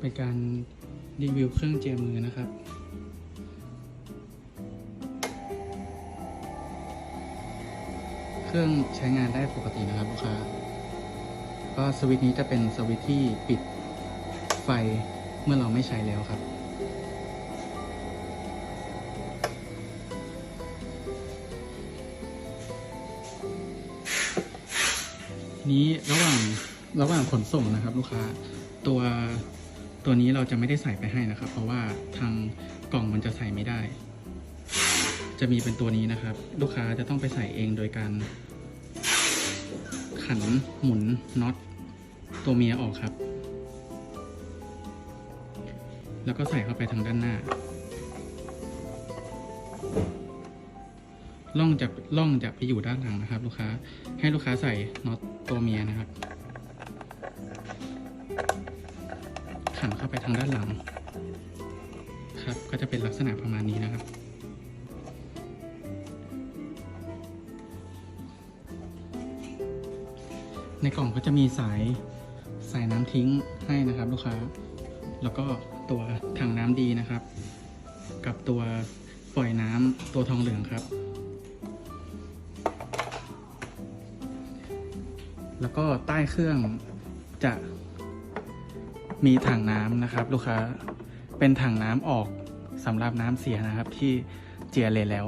เป็นการรีวิวเครื่องเจียมือนะครับ เครื่องใช้งานได้ปกตินะครับลูกค้า ก็สวิตช์นี้จะเป็นสวิตช์ที่ปิดไฟเมื่อเราไม่ใช้แล้วครับนี้ระหว่างระหว่างขนส่งนะครับ ลูกค้าตัว ตัวนี้เราจะไม่ได้ใส่ไปให้นะครับ เพราะว่าทางกล่องมันจะใส่ไม่ได้ จะมีเป็นตัวนี้นะครับ ลูกค้าจะต้องไปใส่เองโดยการขันหมุนน็อตตัวเมียออกครับ แล้วก็ใส่เข้าไปทางด้านหน้าล่องจะล่องจะไปอยู่ด้านหลังนะครับ ลูกค้าให้ลูกค้าใส่น็อตตัวเมียนะครับ ขันเข้าไปทางด้านหลัง ครับก็จะเป็นลักษณะประมาณนี้นะครับ ในกล่องก็จะมีสายสายน้ำทิ้งให้นะครับ ลูกค้า แล้วก็ตัวถังน้ำดีนะครับ กับตัวปล่อยน้ำตัวทองเหลืองครับ แล้วก็ใต้เครื่องจะ มีถังน้ำนะครับ ลูกค้าเป็นถังน้ำออกสำหรับน้ำเสียนะครับที่เจียเลยแล้ว